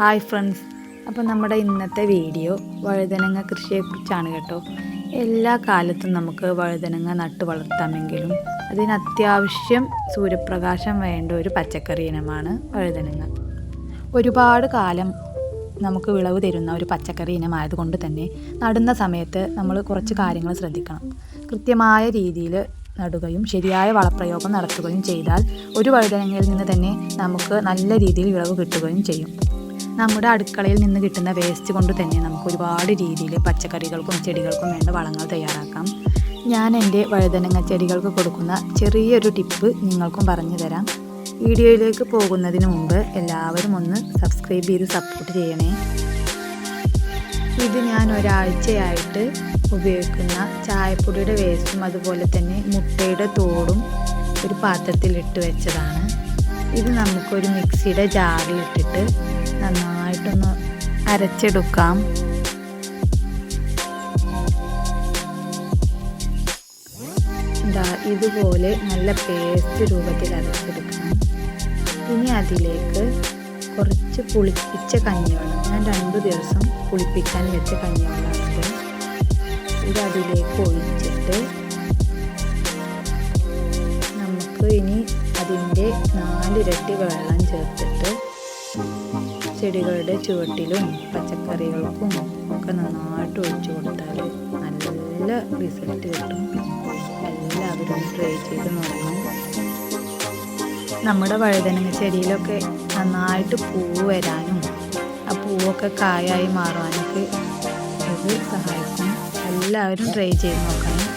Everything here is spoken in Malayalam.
ഹായ് ഫ്രണ്ട്സ് അപ്പോൾ നമ്മുടെ ഇന്നത്തെ വീഡിയോ വഴുതനങ്ങ കൃഷിയെക്കുറിച്ചാണ് കേട്ടോ. എല്ലാ കാലത്തും നമുക്ക് വഴുതനങ്ങ നട്ട് വളർത്താമെങ്കിലും അതിന് അത്യാവശ്യം സൂര്യപ്രകാശം വേണ്ട ഒരു പച്ചക്കറി ഇനമാണ് വഴുതനങ്ങ. ഒരുപാട് കാലം നമുക്ക് വിളവ് തരുന്ന ഒരു പച്ചക്കറി ഇനമായതുകൊണ്ട് തന്നെ നടുന്ന സമയത്ത് നമ്മൾ കുറച്ച് കാര്യങ്ങൾ ശ്രദ്ധിക്കണം. കൃത്യമായ രീതിയിൽ നടുകയും ശരിയായ വളപ്രയോഗം നടത്തുകയും ചെയ്താൽ ഒരു വഴുതനങ്ങയിൽ നിന്ന് തന്നെ നമുക്ക് നല്ല രീതിയിൽ വിളവ് കിട്ടുകയും ചെയ്യും. നമ്മുടെ അടുക്കളയിൽ നിന്ന് കിട്ടുന്ന വേസ്റ്റ് കൊണ്ട് തന്നെ നമുക്ക് ഒരുപാട് രീതിയിൽ പച്ചക്കറികൾക്കും ചെടികൾക്കും വേണ്ട വളങ്ങൾ തയ്യാറാക്കാം. ഞാൻ എന്റെ വഴുതനങ്ങ ചെടികൾക്ക് കൊടുക്കുന്ന ചെറിയൊരു ടിപ്പ് നിങ്ങൾക്കും പറഞ്ഞു തരാം. വീഡിയോയിലേക്ക് പോകുന്നതിന് മുമ്പ് എല്ലാവരും ഒന്ന് സബ്സ്ക്രൈബ് ചെയ്ത് സപ്പോർട്ട് ചെയ്യണേ. ഇത് ഞാൻ ഒരാഴ്ചയായിട്ട് ഉപയോഗിക്കുന്ന ചായപ്പൊടിയുടെ വേസ്റ്റും അതുപോലെ തന്നെ മുട്ടയുടെ തോടും ഒരു പാത്രത്തിൽ ഇട്ട് വെച്ചതാണ്. ഇത് നമുക്കൊരു മിക്സിയുടെ ജാറിലിട്ടിട്ട് നന്നായിട്ടൊന്ന് അരച്ചെടുക്കാം. ഇതാ ഇതുപോലെ നല്ല പേസ്റ്റ് രൂപത്തിൽ അരച്ചെടുക്കണം. ഇനി അതിലേക്ക് കുറച്ച് പുളിപ്പിച്ച കഞ്ഞിവെള്ളം ഞാൻ രണ്ട് ദിവസം പുളിപ്പിക്കാൻ വെച്ച കഞ്ഞിവെള്ളം ഇത് അതിലേക്ക് ഒഴിച്ചിട്ട് നമുക്ക് ഇനി അതിന്റെ നാലിരട്ടി വെള്ളം ചേർത്തിട്ട് ചെടികളുടെ ചുവട്ടിലും പച്ചക്കറികൾക്കും ഒക്കെ നന്നായിട്ട് ഒഴിച്ചു കൊടുത്താൽ നല്ല റിസൾട്ട് കിട്ടും. എല്ലാവരും ട്രൈ ചെയ്ത് നോക്കണം. നമ്മുടെ വഴുതനങ്ങ ചെടിയിലൊക്കെ നന്നായിട്ട് പൂവ് വരാനും ആ പൂവൊക്കെ കായായി മാറാനൊക്കെ ഇത് സഹായിക്കും. എല്ലാവരും ട്രൈ ചെയ്ത് നോക്കണം.